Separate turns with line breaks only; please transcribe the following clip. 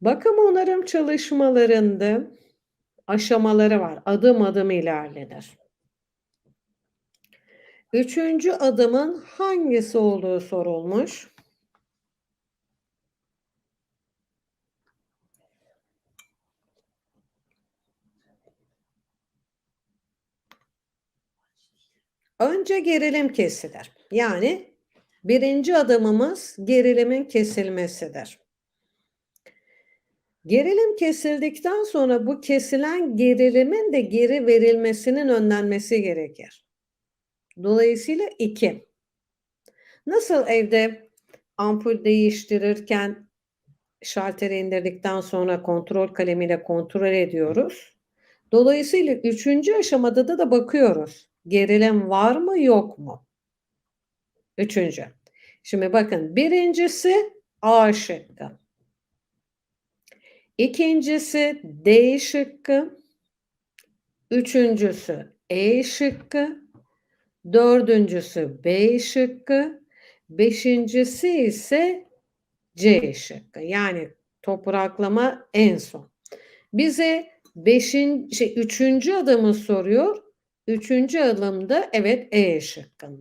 Bakım onarım çalışmalarında aşamaları var. Adım adım ilerlenir. Üçüncü adımın hangisi olduğu sorulmuş. Önce gerilim kesilir. Yani birinci adımımız gerilimin kesilmesidir. Gerilim kesildikten sonra bu kesilen gerilimin de geri verilmesinin önlenmesi gerekir. Dolayısıyla 2. Nasıl evde ampul değiştirirken şalteri indirdikten sonra kontrol kalemiyle kontrol ediyoruz. Dolayısıyla üçüncü aşamada da, da bakıyoruz. Gerilim var mı yok mu? Üçüncü. Şimdi bakın birincisi A şıkkı. İkincisi D şıkkı. Üçüncüsü E şıkkı. Dördüncüsü B şıkkı. Beşincisi ise C şıkkı. Yani topraklama en son. Bize beşinci, şey, üçüncü adımı soruyor. Üçüncü adımda evet E şıkkında.